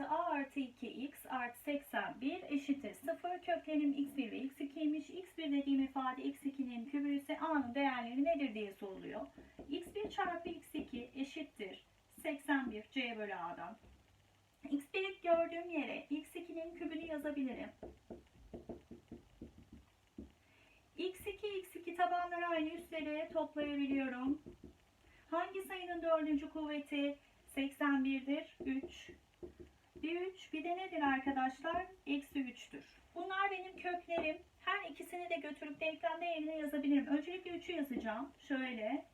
artı a artı 2x artı 81 eşittir 0. Köklerim x1 ve x2'ymiş. x1 dediğim ifade x2'nin kübü ise a'nın değerleri nedir diye soruluyor. x1 çarpı x2 eşittir 81 c bölü a'dan. x1 gördüğüm yere x2'nin kübünü yazabilirim. x2 x2 tabanları aynı üstleri toplayabiliyorum. Hangi sayının dördüncü kuvveti 81'dir? 3. Bir 3 bir de nedir arkadaşlar? Eksi 3'tür. Bunlar benim köklerim. Her ikisini de götürüp denklemde yerine yazabilirim. Öncelikle 3'ü yazacağım. Şöyle.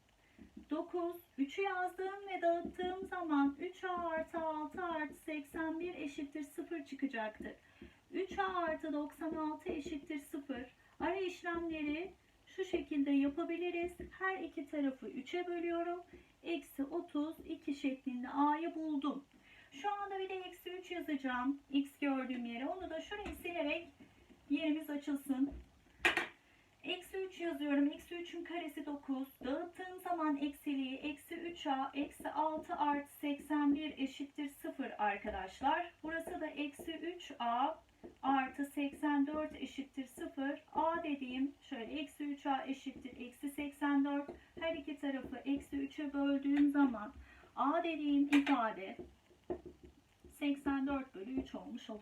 9. 3'ü yazdığım ve dağıttığım zaman 3a artı 6 artı 81 eşittir 0 çıkacaktır. 3a artı 96 eşittir 0. Ara işlemleri şu şekilde yapabiliriz. Her iki tarafı 3'e bölüyorum. Eksi 32 şeklinde a'yı buldum. Şu anda bir de eksi 3 yazacağım. X gördüğüm yere. Onu da şurayı silerek yerimiz açılsın. Eksi 3 yazıyorum. Eksi 3'ün karesi 9. Dağıttığım zaman eksiliği eksi 3a eksi 6 artı 81 eşittir 0 arkadaşlar. Burası da eksi 3a artı 84 eşittir 0. A dediğim şöyle eksi 3a eşittir eksi 84. Her iki tarafı eksi 3'e böldüğüm zaman A dediğim ifade 84 bölü 3 olmuş oluyor.